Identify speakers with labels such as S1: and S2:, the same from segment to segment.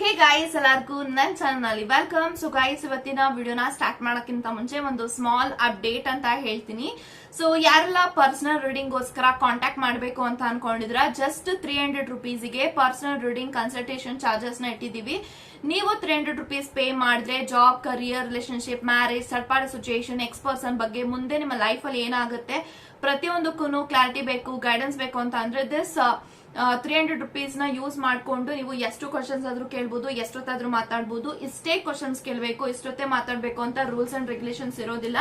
S1: Hey guys ಎಲ್ಲರಿಗೂ ನನ್ನ channel welcome so guys ಇವತ್ತಿನ ವಿಡಿಯೋನ ಸ್ಟಾರ್ಟ್ ಮಾಡೋಕ್ಕಿಂತ ಮುಂಚೆ ಒಂದು ಸ್ಮಾಲ್ ಅಪ್ಡೇಟ್ ಅಂತ ಹೇಳ್ತೀನಿ. ಸೊ ಯಾರೆಲ್ಲ ಪರ್ಸನಲ್ ರೀಡಿಂಗ್ ಗೋಸ್ಕರ ಕಾಂಟ್ಯಾಕ್ಟ್ ಮಾಡಬೇಕು ಅಂತ ಅನ್ಕೊಂಡಿದ್ರ ಜಸ್ಟ್ ತ್ರೀ ಹಂಡ್ರೆಡ್ ರುಪೀಸ್ಗೆ ಪರ್ಸನಲ್ ರೀಡಿಂಗ್ ಕನ್ಸಲ್ಟೇಷನ್ ಚಾರ್ಜಸ್ನ ಇಟ್ಟಿದ್ದೀವಿ. ನೀವು ತ್ರೀ ಹಂಡ್ರೆಡ್ ರುಪೀಸ್ ಪೇ ಮಾಡಿದ್ರೆ job career relationship marriage third party situation ex person ಬಗ್ಗೆ ಮುಂದೆ ನಿಮ್ಮ ಲೈಫ್ ಅಲ್ಲಿ ಏನಾಗುತ್ತೆ ಪ್ರತಿಯೊಂದಕ್ಕೂ ಕ್ಲಾರಿಟಿ ಬೇಕು ಗೈಡೆನ್ಸ್ ಬೇಕು ಅಂತ ಅಂದ್ರೆ ದಿಸ್ ತ್ರೀ ಹಂಡ್ರೆಡ್ ರುಪೀಸ್ನ ಯೂಸ್ ಮಾಡಿಕೊಂಡು ನೀವು ಎಷ್ಟು ಕ್ವಶನ್ಸ್ ಆದ್ರೂ ಕೇಳ್ಬೋದು, ಎಷ್ಟೊತ್ತಾದ್ರೂ ಮಾತಾಡಬಹುದು ಇಷ್ಟೇ ಕ್ವಶನ್ಸ್ ಕೇಳಬೇಕು, ಇಷ್ಟೊತ್ತೇ ಮಾತಾಡಬೇಕು ಅಂತ ರೂಲ್ಸ್ ಅಂಡ್ ರೆಗ್ಯುಲೇಷನ್ಸ್ ಇರೋದಿಲ್ಲ.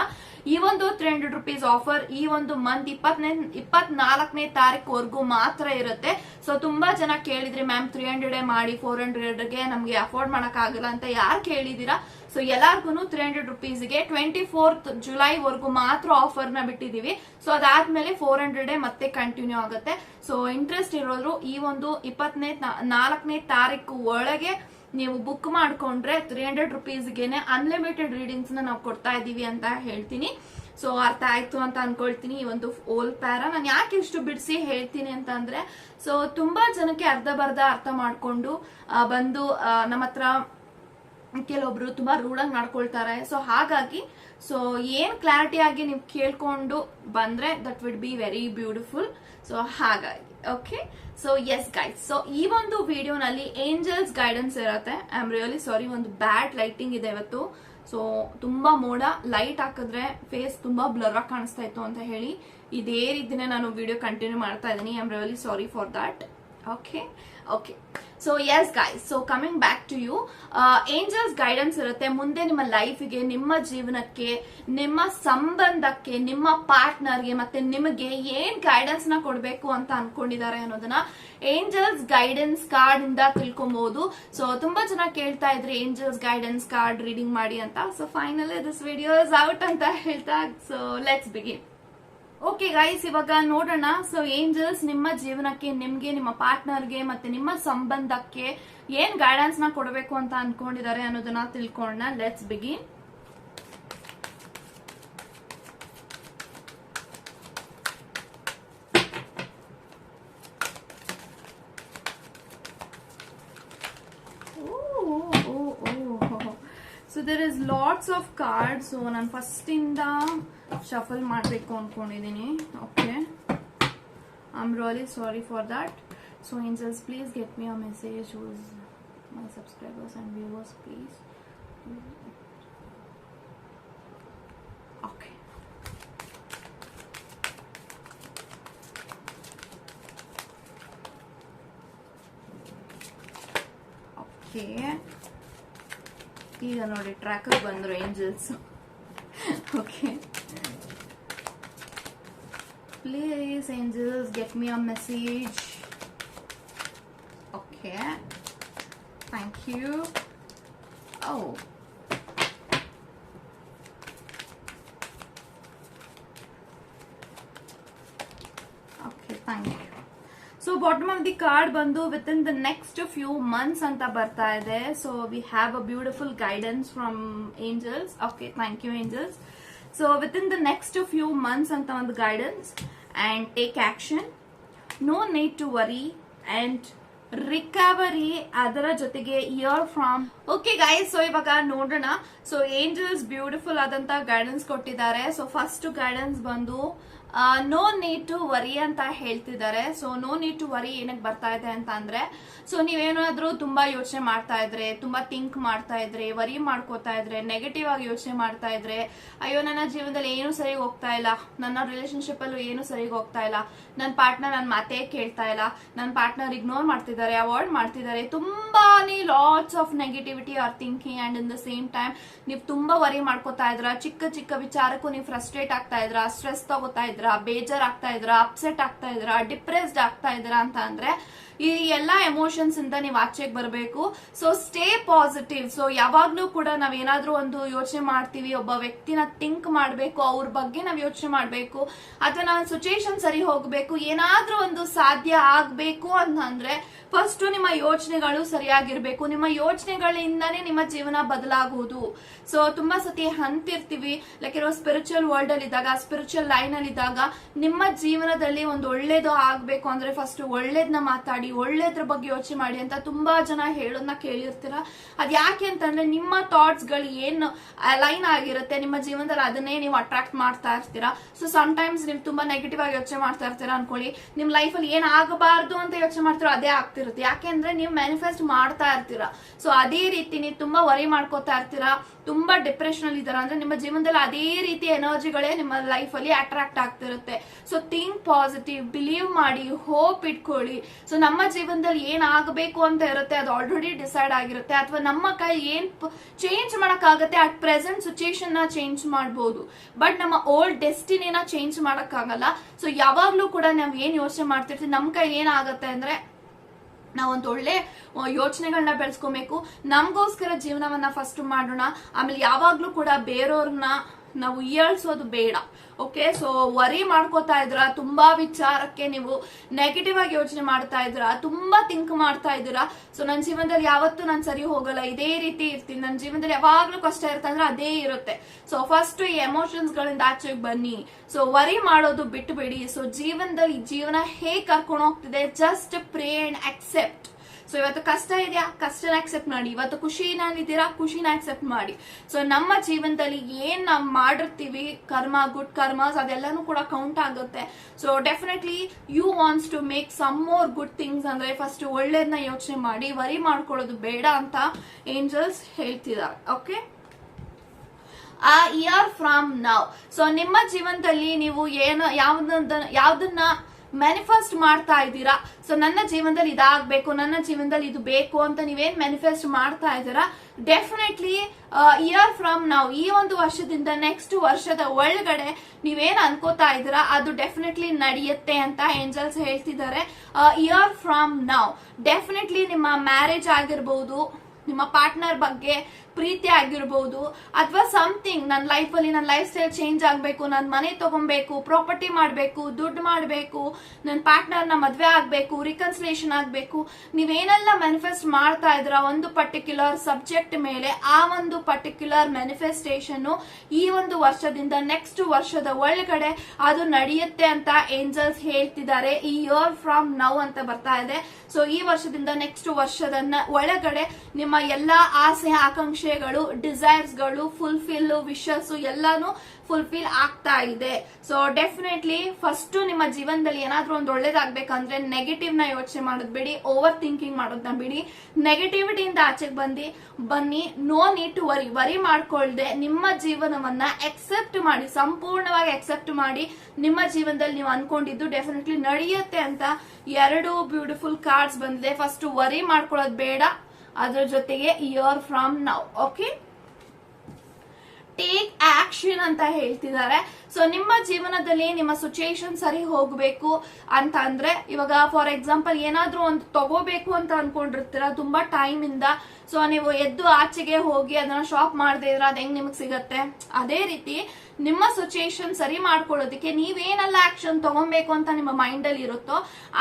S1: ಈ ಒಂದು ತ್ರೀ ಹಂಡ್ರೆಡ್ ರುಪೀಸ್ ಆಫರ್ ಈ ಒಂದು ಮಂತ್ ಇಪ್ಪತ್ತನೇ, ಇಪ್ಪತ್ನಾಲ್ಕನೇ ತಾರೀಕುವರೆಗೂ ಮಾತ್ರ ಇರುತ್ತೆ. ಸೊ ತುಂಬಾ ಜನ ಕೇಳಿದ್ರಿ ಮ್ಯಾಮ್ ತ್ರೀ ಹಂಡ್ರೆಡ್ ಮಾಡಿ ಫೋರ್ ಹಂಡ್ರೆಡ್ಗೆ ನಮ್ಗೆ ಅಫೋರ್ಡ್ ಮಾಡಕ್ ಆಗಲ್ಲ ಅಂತ ಯಾರು ಕೇಳಿದೀರಾ ಸೊ ಎಲ್ಲಾರ್ಗು ತ್ರೀ ಹಂಡ್ರೆಡ್ ರುಪೀಸ್ಗೆ ಟ್ವೆಂಟಿ ಫೋರ್ತ್ ಜುಲೈ ವರ್ಗು ಮಾತ್ರ ಆಫರ್ನ ಬಿಟ್ಟಿದೀವಿ. ಸೊ ಅದಾದ್ಮೇಲೆ ಫೋರ್ ಹಂಡ್ರೆಡ್ ಮತ್ತೆ ಕಂಟಿನ್ಯೂ ಆಗುತ್ತೆ. ಸೊ ಇಂಟ್ರೆಸ್ಟ್ ಇರೋದ್ರು ಈ ಒಂದು ಇಪ್ಪತ್ತನೇ ನಾಲ್ಕನೇ ತಾರೀಕು ಒಳಗೆ ನೀವು ಬುಕ್ ಮಾಡ್ಕೊಂಡ್ರೆ ತ್ರೀ ಹಂಡ್ರೆಡ್ ರುಪೀಸ್ಗೆನೆ ಅನ್ಲಿಮಿಟೆಡ್ ರೀಡಿಂಗ್ಸ್ ನಾವು ಕೊಡ್ತಾ ಇದೀವಿ ಅಂತ ಹೇಳ್ತೀನಿ. ಸೊ ಅರ್ಥ ಆಯ್ತು ಅಂತ ಅನ್ಕೊಳ್ತೀನಿ ಈ ಒಂದು ಓಲ್ ಪ್ಯಾರ ನಾನು ಯಾಕೆ ಇಷ್ಟು ಬಿಡಿಸಿ ಹೇಳ್ತೀನಿ ಅಂತ ಅಂದ್ರೆ ಸೊ ತುಂಬಾ ಜನಕ್ಕೆ ಅರ್ಧ ಬರ್ಧ ಅರ್ಥ ಮಾಡ್ಕೊಂಡು ಬಂದು ನಮ್ಮ ಹತ್ರ ಕೆಲವೊಬ್ರು ತುಂಬಾ ರೂಢಾಗಿ ನಡ್ಕೊಳ್ತಾರೆ. ಸೊ ಹಾಗಾಗಿ ಸೊ ಏನ್ ಕ್ಲಾರಿಟಿ ಆಗಿ ನೀವು ಕೇಳ್ಕೊಂಡು ಬಂದ್ರೆ that would be very beautiful so ಹಾಗಾಗಿ okay so yes guide so ಈ ಒಂದು ವಿಡಿಯೋನಲ್ಲಿ ಏಂಜಲ್ಸ್ ಗೈಡೆನ್ಸ್ ಇರತ್ತೆ. ಐ ಆಮ್ ರಿಯಲಿ ಸಾರಿ ಒಂದು ಬ್ಯಾಡ್ ಲೈಟಿಂಗ್ ಇದೆ ಇವತ್ತು. ಸೊ ತುಂಬಾ ಮೋಡ ಲೈಟ್ ಹಾಕಿದ್ರೆ ಫೇಸ್ ತುಂಬಾ ಬ್ಲರ್ ಆಗಿ ಕಾಣಿಸ್ತಾ ಇತ್ತು ಅಂತ ಹೇಳಿ. ಇದೇ ರೀತಿನೇ ನಾನು ವಿಡಿಯೋ ಕಂಟಿನ್ಯೂ ಮಾಡ್ತಾ ಇದ್ದೀನಿ. I am really sorry for that okay okay so yes guys so coming back to you angels guidance ಇರುತ್ತೆ. ಮುಂದೆ ನಿಮ್ಮ ಲೈಫ್ಗೆ ನಿಮ್ಮ ಜೀವನಕ್ಕೆ, ನಿಮ್ಮ ಸಂಬಂಧಕ್ಕೆ, ನಿಮ್ಮ ಪಾರ್ಟ್ನರ್ಗೆ ಮತ್ತೆ ನಿಮಗೆ ಏನ್ ಗೈಡೆನ್ಸ್ನ ಕೊಡಬೇಕು ಅಂತ ಅನ್ಕೊಂಡಿದ್ದಾರೆ ಅನ್ನೋದನ್ನ ಏಂಜಲ್ಸ್ ಗೈಡೆನ್ಸ್ ಕಾರ್ಡ್ ಇಂದ ತಿಳ್ಕೊಬಹುದು ಸೊ ತುಂಬಾ ಜನ ಕೇಳ್ತಾ ಇದ್ರೆ ಏಂಜಲ್ಸ್ ಗೈಡೆನ್ಸ್ ಕಾರ್ಡ್ ರೀಡಿಂಗ್ ಮಾಡಿ ಅಂತ. So finally this video is out ಅಂತ ಹೇಳ್ತಾ so let's begin okay guys ಇವಾಗ ನೋಡೋಣ. ಸೊ ಏಂಜಲ್ಸ್ ನಿಮ್ಮ ಜೀವನಕ್ಕೆ, ನಿಮ್ಗೆ, ನಿಮ್ಮ ಪಾರ್ಟ್ನರ್ಗೆ ಮತ್ತೆ ನಿಮ್ಮ ಸಂಬಂಧಕ್ಕೆ ಏನ್ ಗೈಡೆನ್ಸ್ನ ಕೊಡಬೇಕು ಅಂತ ಅನ್ಕೊಂಡಿದ್ದಾರೆ ಅನ್ನೋದನ್ನ ತಿಳ್ಕೊಂಡ ಲೆಟ್ಸ್ ಬಿಗಿ so there is lots of card so ನಾನು ಫಸ್ಟ್ ಇಂದ ಶಫಲ್ ಮಾಡಬೇಕು ಅನ್ಕೊಂಡಿದ್ದೀನಿ okay I am really sorry for that so angels please get me a message whose my subscribers and viewers please okay okay ಈಗ ನೋಡಿ tracker ಬಂದ್ರು angels okay please angels get me a message okay thank you oh okay thank you so bottom of the card ಬಂದು within the next few months ಅಂತ ಬರ್ತಾ ಇದೆ so we have a beautiful guidance from angels okay thank you angels so within the next few months ಅಂತ ಒಂದು guidance and take action. No need to worry and recovery ಅದರ ಜೊತೆಗೆ year from okay guys so ಇವಾಗ ನೋಡೋಣ. So angels beautiful ಆದಂತ guidance ಕೊಟ್ಟಿದ್ದಾರೆ. So first guidance ಬಂದು no need to worry ಅಂತ ಹೇಳ್ತಿದ್ದಾರೆ. So no need to worry ಏನಕ್ಕೆ ಬರ್ತಾ ಇದೆ ಅಂತ ಅಂದ್ರೆ ಸೊ ನೀವೇನಾದ್ರೂ ತುಂಬಾ ಯೋಚನೆ ಮಾಡ್ತಾ ಇದ್ರೆ, ತುಂಬಾ ಥಿಂಕ್ ಮಾಡ್ತಾ ಇದ್ರೆ ವರಿ ಮಾಡ್ಕೋತಾ ಇದ್ರೆ ನೆಗೆಟಿವ್ ಆಗಿ ಯೋಚನೆ ಮಾಡ್ತಾ ಇದ್ರೆ, ಅಯ್ಯೋ, ನನ್ನ ಜೀವನದಲ್ಲಿ ಏನು ಸರಿ ಹೋಗ್ತಾ ಇಲ್ಲ. ನನ್ನ ರಿಲೇಶನ್ಶಿಪ್ ಅಲ್ಲೂ ಏನು ಹೋಗ್ತಾ ಇಲ್ಲ. ನನ್ನ ಪಾರ್ಟ್ನರ್ ನನ್ನ ಮಾತೇ ಕೇಳ್ತಾ ಇಲ್ಲ. ನನ್ನ ಪಾರ್ಟ್ನರ್ ಇಗ್ನೋರ್ ಮಾಡ್ತಿದ್ದಾರೆ ಅವಾಯ್ಡ್ ಮಾಡ್ತಿದ್ದಾರೆ. ತುಂಬಾನೇ lots of negativity are thinking and in the same time ನೀವು ತುಂಬಾ ವರಿ ಮಾಡ್ಕೋತಾ ಇದ್ರ. ಚಿಕ್ಕ ಚಿಕ್ಕ ವಿಚಾರಕ್ಕೂ ನೀವು ಫ್ರಸ್ಟ್ರೇಟ್ ಆಗ್ತಾ ಇದ್ರ. ಸ್ಟ್ರೆಸ್ ತಗೋತಾ ಇದ್ರ. ಬೇಜಾರ್ ಆಗ್ತಾ ಇದ್ರಾ ಅಪ್ಸೆಟ್ ಆಗ್ತಾ ಇದ್ರಾ ಡಿಪ್ರೆಸ್ಡ್ ಆಗ್ತಾ ಇದ್ರಾ ಅಂತ ಅಂದ್ರೆ ಈ ಎಲ್ಲಾ ಎಮೋಷನ್ಸ್ ಇಂದ ನೀವು ಆಚೆಗೆ ಬರಬೇಕು. ಸೊ ಸ್ಟೇ ಪಾಸಿಟಿವ್ ಸೊ ಯಾವಾಗ್ಲೂ ಕೂಡ ನಾವ್ ಏನಾದ್ರೂ ಒಂದು ಯೋಚನೆ ಮಾಡ್ತೀವಿ, ಒಬ್ಬ ವ್ಯಕ್ತಿನ ಥಿಂಕ್ ಮಾಡ್ಬೇಕು, ಅವ್ರ ಬಗ್ಗೆ ನಾವ್ ಯೋಚನೆ ಮಾಡ್ಬೇಕು ಅಥವಾ ನಾವು ಸಿಚುಯೇಷನ್ ಸರಿ ಹೋಗ್ಬೇಕು, ಏನಾದ್ರೂ ಒಂದು ಸಾಧ್ಯ ಆಗ್ಬೇಕು ಅಂತಂದ್ರೆ ಫಸ್ಟ್ ನಿಮ್ಮ ಯೋಚನೆಗಳು ಸರಿಯಾಗಿರ್ಬೇಕು. ನಿಮ್ಮ ಯೋಚನೆಗಳಿಂದಾನೇ ನಿಮ್ಮ ಜೀವನ ಬದಲಾಗುವುದು. ಸೊ ತುಂಬಾ ಸತಿ ಹಂತಿರ್ತೀವಿ. ಲೈಕ್ ಇರೋ ಸ್ಪಿರಿಚುವಲ್ ವರ್ಲ್ಡ್ ಅಲ್ಲಿ ಇದ್ದಾಗ ಸ್ಪಿರಿಚುವಲ್ ಲೈನ್ ಅಲ್ಲಿ ಇದ್ದಾಗ ಇವಾಗ ನಿಮ್ಮ ಜೀವನದಲ್ಲಿ ಒಂದು ಒಳ್ಳೇದು ಆಗ್ಬೇಕು ಅಂದ್ರೆ ಫಸ್ಟ್ ಒಳ್ಳೇದನ್ನ ಮಾತಾಡಿ, ಒಳ್ಳೇದ್ರ ಬಗ್ಗೆ ಯೋಚನೆ ಮಾಡಿ ಅಂತ ತುಂಬಾ ಜನ ಹೇಳೋದನ್ನ ಕೇಳಿರ್ತೀರ. ಅದ್ ಯಾಕೆ ಅಂತಂದ್ರೆ ನಿಮ್ಮ ಥಾಟ್ಸ್ಗಳು ಏನು ಅಲೈನ್ ಆಗಿರುತ್ತೆ ನಿಮ್ಮ ಜೀವನದಲ್ಲಿ ಅದನ್ನೇ ನೀವು ಅಟ್ರಾಕ್ಟ್ ಮಾಡ್ತಾ ಇರ್ತೀರಾ. ಸೊ ಟೈಮ್ಸ್ ನೀವು ತುಂಬಾ ನೆಗೆಟಿವ್ ಆಗಿ ಯೋಚನೆ ಮಾಡ್ತಾ ಇರ್ತೀರಾ ಅನ್ಕೊಳ್ಳಿ. ನಿಮ್ ಅಲ್ಲಿ ಏನ್ ಆಗಬಾರ್ದು ಅಂತ ಯೋಚನೆ ಮಾಡ್ತೀರೋ ಅದೇ ಆಗ್ತಿರುತ್ತೆ. ಯಾಕೆಂದ್ರೆ ನೀವು ಮ್ಯಾನಿಫೆಸ್ಟ್ ಮಾಡ್ತಾ ಇರ್ತೀರಾ. ಸೊ ಅದೇ ರೀತಿ ನೀವು ತುಂಬಾ ವರಿ ಮಾಡ್ಕೋತಾ ಇರ್ತೀರಾ. ತುಂಬಾ ಡಿಪ್ರೆಷನ್ ಅಲ್ಲಿ ಇದಾರ. ಅಂದ್ರೆ ನಿಮ್ಮ ಜೀವನದಲ್ಲಿ ಅದೇ ರೀತಿ ಎನರ್ಜಿಗಳೇ ನಿಮ್ಮ ಲೈಫ್ ಅಲ್ಲಿ ಅಟ್ರಾಕ್ಟ್ ಆಗ್ತಿರುತ್ತೆ. ಸೊ ಥಿಂಕ್ ಪಾಸಿಟಿವ್ ಬಿಲೀವ್ ಮಾಡಿ ಹೋಪ್ ಇಟ್ಕೊಳ್ಳಿ. ಸೊ ನಮ್ಮ ಜೀವನದಲ್ಲಿ ಏನ್ ಆಗಬೇಕು ಅಂತ ಇರುತ್ತೆ, ಅದು ಆಲ್ರೆಡಿ ಡಿಸೈಡ್ ಆಗಿರುತ್ತೆ. ಅಥವಾ ನಮ್ಮ ಕೈ ಏನ್ ಚೇಂಜ್ ಮಾಡಕ್ಕಾಗತ್ತೆ ಅಟ್ ಪ್ರೆಸೆಂಟ್ ಸಿಚುಯೇಷನ್ನ ಚೇಂಜ್ ಮಾಡಬಹುದು ಬಟ್ ನಮ್ಮ ಓಲ್ಡ್ ಡೆಸ್ಟಿನಿನ ಚೇಂಜ್ ಮಾಡಕ್ಕಾಗಲ್ಲ. ಸೊ ಯಾವಾಗ್ಲೂ ಕೂಡ ನಾವ್ ಏನ್ ಯೋಚನೆ ಮಾಡ್ತಿರ್ತೀವಿ, ನಮ್ ಕೈ ಏನಾಗತ್ತೆ ಅಂದ್ರೆ ನಾವೊಂದು ಒಳ್ಳೆ ಯೋಚನೆಗಳನ್ನ ಬೆಳೆಸ್ಕೊಬೇಕು. ನಮಗೋಸ್ಕರ ಜೀವನವನ್ನ ಫಸ್ಟ್ ಮಾಡೋಣ. ಆಮೇಲೆ ಯಾವಾಗ್ಲೂ ಕೂಡ ಬೇರೆಯವ್ರನ್ನ ನಾವು ಹೇಳ್ಸೋದು ಬೇಡ. ಓಕೆ ಸೊ ವರಿ ಮಾಡ್ಕೋತಾ ಇದ್ರ ತುಂಬಾ ವಿಚಾರಕ್ಕೆ ನೀವು ನೆಗೆಟಿವ್ ಆಗಿ ಯೋಚನೆ ಮಾಡ್ತಾ ಇದ್ರ ತುಂಬಾ ಥಿಂಕ್ ಮಾಡ್ತಾ ಇದ್ದೀರಾ? ಸೊ ನನ್ನ ಜೀವನದಲ್ಲಿ ಯಾವತ್ತೂ ನಾನು ಸರಿ ಹೋಗಲ್ಲ. ಇದೇ ರೀತಿ ಇರ್ತೀನಿ. ನನ್ನ ಜೀವನದಲ್ಲಿ ಯಾವಾಗ್ಲೂ ಕಷ್ಟ ಇರುತ್ತೆ ಅಂದ್ರೆ ಅದೇ ಇರುತ್ತೆ. ಸೊ ಫಸ್ಟ್ ಈ ಎಮೋಷನ್ಸ್ ಗಳಿಂದ ಆಚೆಗೆ ಬನ್ನಿ. ಸೊ ವರಿ ಮಾಡೋದು ಬಿಟ್ಟು ಬಿಡಿ ಸೊ ಜೀವನದಲ್ಲಿ ಜೀವನ ಹೇಗೆ ಕರ್ಕೊಂಡು ಹೋಗ್ತಿದೆ? Just pray and accept so ಇವತ್ತು ಕಷ್ಟ ಇದೆಯಾ? ಕಷ್ಟನ ಅಕ್ಸೆಪ್ಟ್ ಮಾಡಿ. ಇವತ್ತು ಖುಷಿನಲ್ಲಿದ್ದೀರಾ? ಖುಷಿನ ಅಕ್ಸೆಪ್ಟ್ ಮಾಡಿ. ಸೊ ನಮ್ಮ ಜೀವನದಲ್ಲಿ ಏನ್ ನಾವು ಮಾಡಿರ್ತೀವಿ, ಕರ್ಮ, ಗುಡ್ ಕರ್ಮಸ್, ಅದೆಲ್ಲಾನು ಕೂಡ ಕೌಂಟ್ ಆಗುತ್ತೆ. So definitely you wants to make some more good things ಅಂದ್ರೆ ಫಸ್ಟ್ ಒಳ್ಳೇದನ್ನ ಯೋಚನೆ ಮಾಡಿ ವರಿ ಮಾಡ್ಕೊಳ್ಳೋದು ಬೇಡ ಅಂತ ಏಂಜಲ್ಸ್ ಹೇಳ್ತಿದ್ದಾರೆ. ಓಕೆ ಆ ಇಯರ್ ಫ್ರಮ್ ನೌ ಸೊ ನಿಮ್ಮ ಜೀವನದಲ್ಲಿ ನೀವು ಏನು, ಯಾವ್ದನ್ನ ಯಾವ್ದನ್ನ ಮ್ಯಾನಿಫೆಸ್ಟ್ ಮಾಡ್ತಾ ಇದ್ದೀರಾ? ಸೊ ನನ್ನ ಜೀವನದಲ್ಲಿ ಇದಾಗಬೇಕು, ನನ್ನ ಜೀವನದಲ್ಲಿ ಇದು ಬೇಕು ಅಂತ ನೀವೇನ್ ಮ್ಯಾನಿಫೆಸ್ಟ್ ಮಾಡ್ತಾ ಇದ್ದೀರಾ? ಡೆಫಿನೆಟ್ಲಿ ಇಯರ್ ಫ್ರಮ್ ನಾವು ಈ ಒಂದು ವರ್ಷದಿಂದ ನೆಕ್ಸ್ಟ್ ವರ್ಷದ ಒಳಗಡೆ ನೀವೇನ್ ಅನ್ಕೋತಾ ಇದ್ದೀರಾ? ಅದು ಡೆಫಿನೆಟ್ಲಿ ನಡೆಯುತ್ತೆ ಅಂತ ಏಂಜಲ್ಸ್ ಹೇಳ್ತಿದ್ದಾರೆ. ಇಯರ್ ಫ್ರಮ್ ನಾವು ಡೆಫಿನೆಟ್ಲಿ ನಿಮ್ಮ ಮ್ಯಾರೇಜ್ ಆಗಿರ್ಬೋದು, ನಿಮ್ಮ ಪಾರ್ಟ್ನರ್ ಬಗ್ಗೆ ಪ್ರೀತಿ ಆಗಿರ್ಬೋದು ಅಥವಾ ಸಮಥಿಂಗ್ ನನ್ನ ಲೈಫಲ್ಲಿ ನನ್ನ ಲೈಫ್ ಸ್ಟೈಲ್ ಚೇಂಜ್ ಆಗಬೇಕು ನನ್ನ ಮನೆ ತಗೊಬೇಕು ಪ್ರಾಪರ್ಟಿ ಮಾಡಬೇಕು, ದುಡ್ಡು ಮಾಡಬೇಕು ನನ್ನ ಪಾರ್ಟ್ನರ್ನ ಮದುವೆ ಆಗಬೇಕು ರಿಕನ್ಸಿಲೇಷನ್ ಆಗಬೇಕು, ನೀವೇನೆಲ್ಲ ಮ್ಯಾನಿಫೆಸ್ಟ್ ಮಾಡ್ತಾ ಇದ್ರ ಒಂದು ಪರ್ಟಿಕ್ಯುಲರ್ ಸಬ್ಜೆಕ್ಟ್ ಮೇಲೆ ಆ ಒಂದು ಪರ್ಟಿಕ್ಯುಲರ್ ಮ್ಯಾನಿಫೆಸ್ಟೇಷನ್ ಈ ಒಂದು ವರ್ಷದಿಂದ ನೆಕ್ಸ್ಟ್ ವರ್ಷದ ಒಳಗಡೆ ಅದು ನಡೆಯುತ್ತೆ ಅಂತ ಏಂಜಲ್ಸ್ ಹೇಳ್ತಿದ್ದಾರೆ. ಈ ಇಯರ್ ಫ್ರಮ್ ನೌ ಅಂತ ಬರ್ತಾ ಇದೆ. ಸೊ ಈ ವರ್ಷದಿಂದ ನೆಕ್ಸ್ಟ್ ವರ್ಷದನ್ನ ಒಳಗಡೆ ನಿಮ್ಮ ಎಲ್ಲಾ ಆಸೆ ಆಕಾಂಕ್ಷೆಗಳು ಡಿಸೈರ್ಸ್ಗಳು ಫುಲ್ಫಿಲ್ ವಿಶಸ್ ಎಲ್ಲಾನು ಫುಲ್ಫಿಲ್ ಆಗ್ತಾ ಇದೆ. ಸೊ ಡೆಫಿನೆಟ್ಲಿ ಫಸ್ಟ್ ನಿಮ್ಮ ಜೀವನದಲ್ಲಿ ಏನಾದ್ರೂ ಒಂದು ಒಳ್ಳೇದಾಗ್ಬೇಕಂದ್ರೆ ನೆಗೆಟಿವ್ನ ಯೋಚನೆ ಮಾಡೋದ್ ಬಿಡಿ ಓವರ್ ಥಿಂಕಿಂಗ್ ಮಾಡೋದನ್ನ ಬಿಡಿ ನೆಗೆಟಿವಿಟಿಯಿಂದ ಆಚೆಗೆ ಬಂದು, ಬನ್ನಿ no need to worry worry ಮಾಡ್ಕೊಳ್ದೆ, ನಿಮ್ಮ ಜೀವನವನ್ನ ಎಕ್ಸೆಪ್ಟ್ ಮಾಡಿ, ಸಂಪೂರ್ಣವಾಗಿ ಎಕ್ಸೆಪ್ಟ್ ಮಾಡಿ ನಿಮ್ಮ ಜೀವನದಲ್ಲಿ ನೀವು ಅನ್ಕೊಂಡಿದ್ದು ಡೆಫಿನೆಟ್ಲಿ ನಡೆಯುತ್ತೆ ಅಂತ ಎರಡು ಬ್ಯೂಟಿಫುಲ್ ಕಾರ್ಡ್ಸ್ ಬಂದಿದೆ. ಫಸ್ಟ್ ವರಿ ಮಾಡ್ಕೊಳ್ಳೋದು ಬೇಡ. ಅದ್ರ ಜೊತೆಗೆ year from now okay take action ಅಂತ ಹೇಳ್ತಿದ್ದಾರೆ. ಸೊ ನಿಮ್ಮ ಜೀವನದಲ್ಲಿ ನಿಮ್ಮ ಸಿಚುಯೇಷನ್ ಸರಿ ಹೋಗಬೇಕು ಅಂತ ಅಂದ್ರೆ, ಇವಾಗ ಫಾರ್ ಎಕ್ಸಾಂಪಲ್ ಏನಾದ್ರೂ ಒಂದು ತಗೋಬೇಕು ಅಂತ ಅನ್ಕೊಂಡಿರ್ತೀರ, ತುಂಬಾ ಟೈಮ್ ಇಂದ. ಸೊ ನೀವು ಎದ್ದು ಆಚೆಗೆ ಹೋಗಿ ಅದನ್ನ ಶಾಪ್ ಮಾಡದೇ ಇದ್ರೆ ಅದ್ ಹೆಂಗ್ ನಿಮಗ್ ಸಿಗತ್ತೆ? ಅದೇ ರೀತಿ ನಿಮ್ಮ ಸಿಚುಯೇಷನ್ ಸರಿ ಮಾಡ್ಕೊಳ್ಳೋದಕ್ಕೆ ನೀವೇನೆಲ್ಲ ಆಕ್ಷನ್ ತಗೊಬೇಕು ಅಂತ ನಿಮ್ಮ ಮೈಂಡ್ ಅಲ್ಲಿ ಇರುತ್ತೋ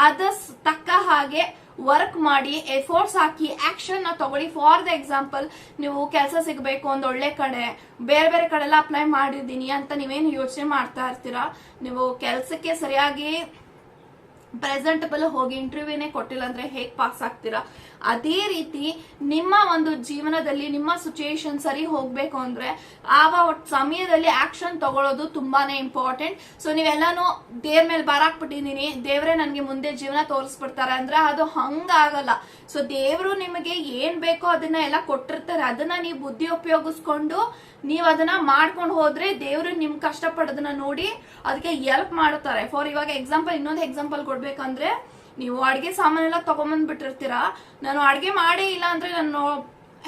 S1: ಅದ ತಕ್ಕ ಹಾಗೆ ವರ್ಕ್ ಮಾಡಿ ಎಫೋರ್ಟ್ಸ್ ಹಾಕಿ ಆಕ್ಷನ್ನ ತಗೊಳ್ಳಿ. ಫಾರ್ ದ ಎಕ್ಸಾಂಪಲ್ ನೀವು ಕೆಲಸ ಸಿಗಬೇಕು ಒಂದ್ ಒಳ್ಳೆ ಕಡೆ, ಬೇರೆ ಬೇರೆ ಕಡೆ ಎಲ್ಲ ಅಪ್ಲೈ ಮಾಡಿದ್ದೀನಿ ಅಂತ ನೀವೇನು ಯೋಚನೆ ಮಾಡ್ತಾ ಇರ್ತೀರಾ? ನೀವು ಕೆಲಸಕ್ಕೆ ಸರಿಯಾಗಿ ಪ್ರೆಸೆಂಟಬಲ್ ಹೋಗಿ ಇಂಟರ್ವ್ಯೂನೇ ಕೊಟ್ಟಿಲ್ಲ ಅಂದ್ರೆ ಹೇಗ್ ಪಾಸ್ ಆಗ್ತೀರಾ? ಅದೇ ರೀತಿ ನಿಮ್ಮ ಒಂದು ಜೀವನದಲ್ಲಿ, ನಿಮ್ಮ ಸಿಚುಯೇಷನ್ ಸರಿ ಹೋಗ್ಬೇಕು ಅಂದ್ರೆ ಆವ ಸಮಯದಲ್ಲಿ ಆಕ್ಷನ್ ತಗೊಳ್ಳೋದು ತುಂಬಾನೇ ಇಂಪಾರ್ಟೆಂಟ್ ಸೊ ನೀವೆಲ್ಲಾನು ದೇವ್ರ ಮೇಲೆ ಬಾರಾಕ್ಬಿಟ್ಟಿದೀನಿ, ದೇವ್ರೆ ನನ್ಗೆ ಮುಂದೆ ಜೀವನ ತೋರಿಸ್ಬಿಡ್ತಾರೆ ಅಂದ್ರೆ ಅದು ಹಂಗಾಗಲ್ಲ. ಸೊ ದೇವ್ರು ನಿಮಗೆ ಏನ್ ಬೇಕೋ ಅದನ್ನ ಎಲ್ಲ ಕೊಟ್ಟಿರ್ತಾರೆ. ಅದನ್ನ ನೀವು ಬುದ್ಧಿ ಉಪಯೋಗಿಸ್ಕೊಂಡು ನೀವ್ ಅದನ್ನ ಮಾಡ್ಕೊಂಡು ಹೋದ್ರೆ ದೇವ್ರು ನಿಮ್ ಕಷ್ಟಪಡೋದನ್ನ ನೋಡಿ ಅದಕ್ಕೆ ಹೆಲ್ಪ್ ಮಾಡ್ತಾರೆ ಫಾರ್ ಇವಾಗ ಎಕ್ಸಾಂಪಲ್ ಇನ್ನೊಂದು ಎಕ್ಸಾಂಪಲ್ ಕೊಡ್ಬೇಕಂದ್ರೆ ನೀವು ಅಡ್ಗೆ ಸಾಮಾನೆಲ್ಲ ತಗೊಂಬಂದ್ ಬಿಟ್ಟಿರ್ತೀರಾ ನಾನು ಅಡ್ಗೆ ಮಾಡೇ ಇಲ್ಲ ಅಂದ್ರೆ ನಾನು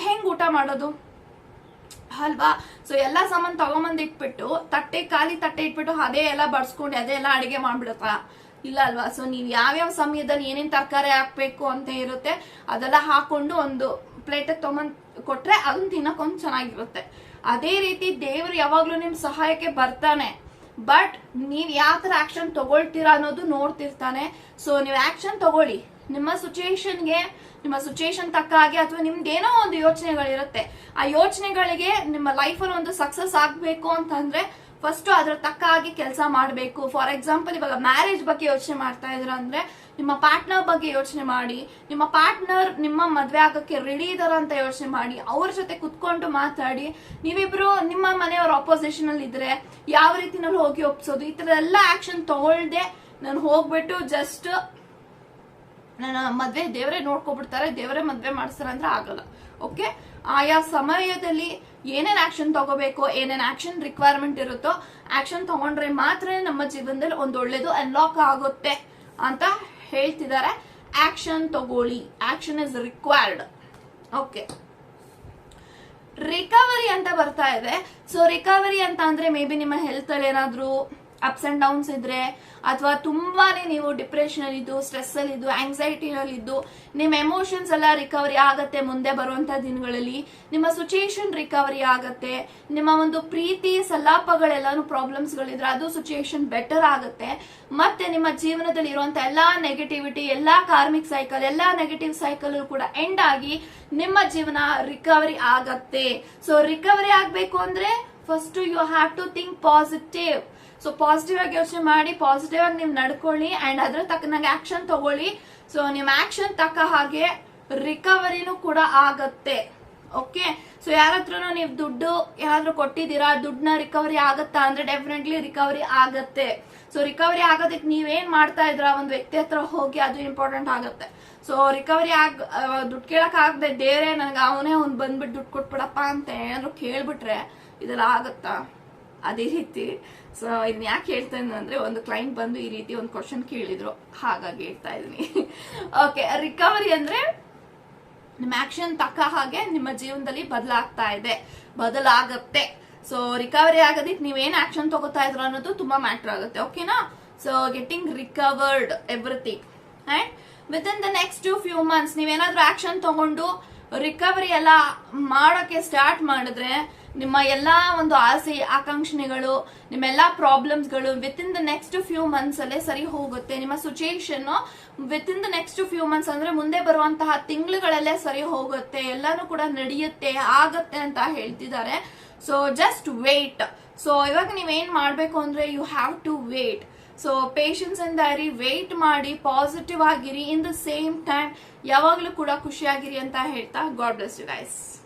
S1: ಹೆಂಗ್ ಊಟ ಮಾಡೋದು? ಅಲ್ವಾ? ಸೊ ಎಲ್ಲಾ ಸಾಮಾನು ತಗೊಂಬಂದ್ ಇಟ್ಬಿಟ್ಟು ತಟ್ಟೆ ಖಾಲಿ ತಟ್ಟೆ ಇಟ್ಬಿಟ್ಟು ಅದೇ ಎಲ್ಲ ಬಡ್ಸ್ಕೊಂಡು ಅದೇ ಎಲ್ಲ ಅಡಿಗೆ ಮಾಡ್ಬಿಡತ್ತ? ಇಲ್ಲ ಅಲ್ವಾ? ಸೊ ನೀವ್ ಯಾವ್ಯಾವ ಸಮಯದಲ್ಲಿ ಏನೇನ್ ತರಕಾರಿ ಹಾಕ್ಬೇಕು ಅಂತ ಇರುತ್ತೆ, ಅದೆಲ್ಲ ಹಾಕೊಂಡು ಒಂದು ಪ್ಲೇಟ್ ತಗೊಂಬಂದ್ ಕೊಟ್ರೆ ಅದನ್ನ ತಿನ್ನಕ್ ಒಂದ್ ಚೆನ್ನಾಗಿರುತ್ತೆ. ಅದೇ ರೀತಿ ದೇವ್ರು ಯಾವಾಗ್ಲೂ ನಿಮ್ ಸಹಾಯಕ್ಕೆ ಬರ್ತಾನೆ. ಬಟ್ ನೀವು ಯಾವ ತರ ಆಕ್ಷನ್ ತಗೊಳ್ತೀರಾ ಅನ್ನೋದು ನೋಡ್ತಿರ್ತಾನೆ. ಸೊ ನೀವು ಆಕ್ಷನ್ ತಗೊಳ್ಳಿ. ನಿಮ್ಮ ಸಿಚುಯೇಷನ್ಗೆ ನಿಮ್ಮ ಸಿಚುಯೇಷನ್ ತಕ್ಕ ಹಾಗೆ ಅಥವಾ ನಿಮ್ದು ಏನೋ ಒಂದು ಯೋಚನೆಗಳಿರುತ್ತೆ. ಆ ಯೋಚನೆಗಳಿಗೆ ನಿಮ್ಮ ಲೈಫಲ್ಲಿ ಒಂದು ಸಕ್ಸಸ್ ಆಗಬೇಕು ಅಂತಂದ್ರೆ ಫಸ್ಟ್ ಅದ್ರ ತಕ್ಕ ಹಾಗೆ ಕೆಲಸ ಮಾಡಬೇಕು. ಫಾರ್ ಎಕ್ಸಾಂಪಲ್ ಇವಾಗ ಮ್ಯಾರೇಜ್ ಬಗ್ಗೆ ಯೋಚನೆ ಮಾಡ್ತಾ ಇದ್ರ ಅಂದ್ರೆ, ನಿಮ್ಮ ಪಾರ್ಟ್ನರ್ ಬಗ್ಗೆ ಯೋಚನೆ ಮಾಡಿ, ನಿಮ್ಮ ಪಾರ್ಟ್ನರ್ ನಿಮ್ಮ ಮದ್ವೆ ಆಗಕ್ಕೆ ರೆಡಿ ಇದಾರ ಅಂತ ಯೋಚನೆ ಮಾಡಿ, ಅವ್ರ ಜೊತೆ ಕುತ್ಕೊಂಡು ಮಾತಾಡಿ, ನೀವಿಬ್ರು ನಿಮ್ಮ ಮನೆಯವ್ರ ಆಪೋಸಿಷನ್ ಅಲ್ಲಿ ಇದ್ರೆ, ಯಾವ ರೀತಿನಲ್ಲಿ ಹೋಗಿ ಒಪ್ಸೋದು, ಈ ತರ ಎಲ್ಲ ಆಕ್ಷನ್ ತಗೊಳ್ದೆ ನಾನು ಹೋಗ್ಬಿಟ್ಟು ಜಸ್ಟ್ ನನ್ನ ಮದ್ವೆ ದೇವರೇ ನೋಡ್ಕೊಬಿಡ್ತಾರೆ, ದೇವರೇ ಮದ್ವೆ ಮಾಡ್ತಾರೆ ಅಂದ್ರೆ ಆಗಲ್ಲ. ಓಕೆ? ಆಯಾ ಸಮಯದಲ್ಲಿ ಏನೇನ್ ಆಕ್ಷನ್ ತಗೋಬೇಕು, ಏನೇನ್ ಆಕ್ಷನ್ ರಿಕ್ವೈರ್ಮೆಂಟ್ ಇರುತ್ತೋ ಆಕ್ಷನ್ ತಗೊಂಡ್ರೆ ಮಾತ್ರ ನಮ್ಮ ಜೀವನದಲ್ಲಿ ಒಂದು ಒಳ್ಳೇದು ಅನ್ಲಾಕ್ ಆಗುತ್ತೆ ಅಂತ ಹೇಳ್ತಿದ್ದಾರೆ. ಆಕ್ಷನ್ ತಗೊಳ್ಳಿ. Action is required okay. Recovery ಅಂತ ಬರ್ತಾ ಇದೆ. ಸೊ ರಿಕವರಿ ಅಂತ ಅಂದ್ರೆ ಮೇ ಬಿ ನಿಮ್ಮ ಹೆಲ್ತ್ ಅಲ್ಲಿ ಏನಾದ್ರೂ ಅಪ್ಸ್ ಅಂಡ್ ಡೌನ್ಸ್ ಇದ್ರೆ, ಅಥವಾ ತುಂಬಾನೇ ನೀವು ಡಿಪ್ರೆಷನ್ ಅಲ್ಲಿ ಇದ್ದು ಸ್ಟ್ರೆಸ್ ಅಲ್ಲಿ ಇದ್ದು ಆಂಗ್ಸೈಟಿ ಅಲ್ಲಿ ಇದ್ದು, ನಿಮ್ಮ ಎಮೋಷನ್ಸ್ ಎಲ್ಲ ರಿಕವರಿ ಆಗತ್ತೆ ಮುಂದೆ ಬರುವಂತ ದಿನಗಳಲ್ಲಿ. ನಿಮ್ಮ ಸಿಚುಯೇಷನ್ ರಿಕವರಿ ಆಗತ್ತೆ. ನಿಮ್ಮ ಒಂದು ಪ್ರೀತಿ ಸಲಾಪಗಳೆಲ್ಲಾನು ಪ್ರಾಬ್ಲಮ್ಸ್ ಗಳಿದ್ರೆ ಅದು ಸಿಚುಯೇಷನ್ ಬೆಟರ್ ಆಗುತ್ತೆ. ಮತ್ತೆ ನಿಮ್ಮ ಜೀವನದಲ್ಲಿ ಇರುವಂತ ಎಲ್ಲಾ ನೆಗೆಟಿವಿಟಿ ಎಲ್ಲಾ ಕಾರ್ಮಿಕ್ ಸೈಕಲ್ ಎಲ್ಲಾ ನೆಗೆಟಿವ್ ಸೈಕಲ್ ಕೂಡ ಎಂಡ್ ಆಗಿ ನಿಮ್ಮ ಜೀವನ ರಿಕವರಿ ಆಗತ್ತೆ. ಸೊ ರಿಕವರಿ ಆಗ್ಬೇಕು ಅಂದ್ರೆ first you have to think positive so positive ಆಗಿ ಯೋಚನೆ ಮಾಡಿ ಪಾಸಿಟಿವ್ ಆಗಿ ನೀವು ನಡ್ಕೊಳ್ಳಿ ಅಂಡ್ ಅದ್ರ ತಕ್ಕನಾಗ ಆಕ್ಷನ್ ತಗೊಳ್ಳಿ. ಸೊ ನಿಮ್ ಆಕ್ಷನ್ ತಕ್ಕ ಹಾಗೆ ರಿಕವರಿನೂ ಕೂಡ ಆಗತ್ತೆ. ಓಕೆ ಸೊ ಯಾರತ್ರನೂ ನೀವು ದುಡ್ಡು ಯಾರಾದ್ರೂ ಕೊಟ್ಟಿದ್ದೀರಾ, ದುಡ್ಡನ್ನ ರಿಕವರಿ ಆಗತ್ತಾ ಅಂದ್ರೆ ಡೆಫಿನೆಟ್ಲಿ ರಿಕವರಿ ಆಗತ್ತೆ. ಸೊ ರಿಕವರಿ ಆಗೋದಕ್ಕೆ ನೀವೇನ್ ಮಾಡ್ತಾ ಇದ್ರ ಒಂದು ವ್ಯಕ್ತಿ ಹತ್ರ ಹೋಗಿ ಅದು ಇಂಪಾರ್ಟೆಂಟ್ ಆಗುತ್ತೆ. ಸೊ ರಿಕವರಿ ಆಗ ದುಡ್ಡು ಕೇಳಕ್ ಆಗದೆ ದೇವ್ರೆ ನನಗೆ ಅವನೇ ಒಂದು ಬಂದ್ಬಿಟ್ಟು ದುಡ್ಡು ಕೊಟ್ಬಿಡಪ್ಪ ಅಂತ ಏನಾದ್ರು ಕೇಳ್ಬಿಟ್ರೆ ಇದೆಲ್ಲ ಆಗುತ್ತಾ? ಅದೇ ರೀತಿ ಸೊ ಇದನ್ನ ಯಾಕೆ ಹೇಳ್ತಾ ಇದ್ದೀನಿ ಅಂದ್ರೆ ಒಂದು ಕ್ಲೈಂಟ್ ಬಂದು ಈ ರೀತಿ ಒಂದು ಕ್ವಶನ್ ಕೇಳಿದ್ರು. ಹಾಗಾಗಿ ಹೇಳ್ತಾ ಇದೀನಿ ಓಕೆ ರಿಕವರಿ ಅಂದ್ರೆ ನಿಮ್ಮ ಆಕ್ಷನ್ ತಕ್ಕ ಹಾಗೆ ನಿಮ್ಮ ಜೀವನದಲ್ಲಿ ಬದಲಾಗ್ತಾ ಇದೆ. ಬದಲಾಗತ್ತೆ. ಸೊ ರಿಕವರಿ ಆಗೋದಕ್ಕೆ ನೀವೇನು ಆಕ್ಷನ್ ತಗೋತಾ ಇದ್ರು ಅನ್ನೋದು ತುಂಬಾ ಮ್ಯಾಟರ್ ಆಗುತ್ತೆ. ಓಕೆನಾ so getting recovered everything and with in the next few months ನೀವೇನಾದ್ರೂ ಆಕ್ಷನ್ ತಗೊಂಡು ರಿಕವರಿ ಎಲ್ಲ ಮಾಡೋಕೆ ಸ್ಟಾರ್ಟ್ ಮಾಡಿದ್ರೆ ನಿಮ್ಮ ಎಲ್ಲಾ ಒಂದು ಆಸೆ ಆಕಾಂಕ್ಷಣೆಗಳು ನಿಮ್ಮೆಲ್ಲಾ ಪ್ರಾಬ್ಲಮ್ಸ್ಗಳು within the next few months ಅಲ್ಲೇ ಸರಿ ಹೋಗುತ್ತೆ. ನಿಮ್ಮ situation within the next few months ಅಂದ್ರೆ ಮುಂದೆ ಬರುವಂತಹ ತಿಂಗಳುಗಳಲ್ಲೇ ಸರಿ ಹೋಗುತ್ತೆ. ಎಲ್ಲಾನು ಕೂಡ ನಡೆಯುತ್ತೆ, ಆಗತ್ತೆ ಅಂತ ಹೇಳ್ತಿದ್ದಾರೆ. ಸೊ ಜಸ್ಟ್ ವೇಟ್ ಸೊ ಇವಾಗ ನೀವೇನ್ ಮಾಡ್ಬೇಕು ಅಂದ್ರೆ you have to wait so patience and daily wait ಮಾಡಿ ಪಾಸಿಟಿವ್ ಆಗಿರಿ ಇನ್ ದ ಸೇಮ್ ಟೈಮ್ ಯಾವಾಗ್ಲೂ ಕೂಡ ಖುಷಿಯಾಗಿರಿ ಅಂತ ಹೇಳ್ತಾ ಗಾಡ್ ಬ್ಲೆಸ್ ಯು ಗೈಸ್